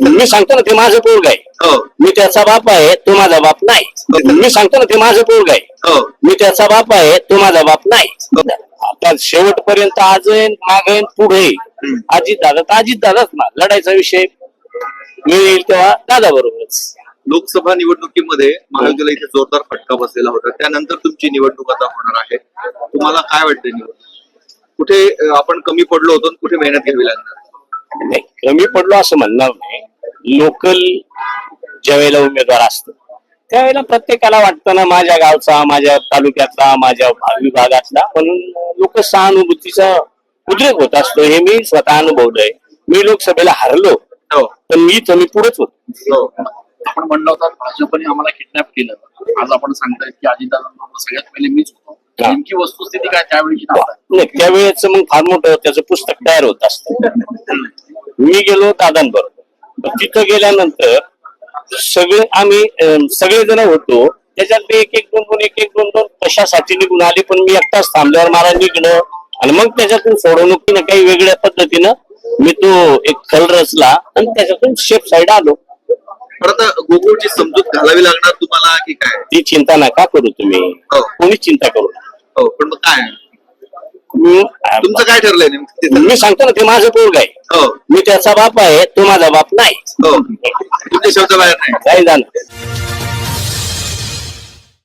मी सांगतो ना ते माझं पोरग आहे. हो. मी त्याचा बाप आहे तो माझा बाप नाही. मी सांगतो ना ते माझं पोरग आहे. हो. मी त्याचा बाप आहे तो माझा बाप नाही. आता शेवटपर्यंत आज मागे पुढे अजित दादा तर अजित दादाच ना लढायचा विषय. मी येईल तेव्हा दादा बरोबरच. लोकसभा निवडणुकीमध्ये महायुतीला इथे जोरदार फटका बसलेला होता. त्यानंतर तुमची निवडणूक आता होणार आहे. तुम्हाला काय वाटतं निवडणूक? कुठे आपण कमी पडलो होतो कुठे मेहनत घ्यावी लागणार? नाही कमी पडलो असं म्हणणार नाही. लोकल ज्या वेळेला उमेदवार असतो त्यावेळेला प्रत्येकाला वाटतं ना माझ्या गावचा माझ्या तालुक्यातला माझ्या विभागातला म्हणून लोक सहानुभूतीचा उद्रेक होत असतो. हे मी स्वतः अनुभवलंय. मी लोकसभेला हरलो. हो. पण मी तर मी पुढेच होतो. हो. आपण म्हणलं होतं भाजपने आम्हाला किडनॅप केलं. आज आपण सांगतायत की अजितदादांबरोबर सगळ्यात पहिले मीच होतो. नेमकी वस्तुस्थिती काय त्यावेळी नाही त्यावेळेच मग फार मोठं त्याचं पुस्तक तयार होत असतं. मी गेलो दादांबरोबर. तिथं गेल्यानंतर सगळे आम्ही सगळे जण होतो. त्याच्यात एक एक दोन दोन एक एक दोन दोन कशासाठी निघून आले पण मी एकटाच थांबल्यावर मला निघणं आणि मग त्याच्यातून सोडवणुकीनं काही वेगळ्या पद्धतीनं मी तो एक खल रचला आणि त्याच्यातून शेप साईड आलो. पण आता गोकुळची समजूत घालावी लागणार तुम्हाला की काय? ती चिंता नका करू तुम्ही. हो. कोणीच चिंता करू नका. हो पण मग काय? मी- तुमचं काय ठरलंय नेमकं. मी सांगतो ना ते माझं पोरग आहे. हो. मी त्याचा बाप आहे तो माझा बाप नाही. हो. तुमच्या शब्द बाहेर नाही. काय झालं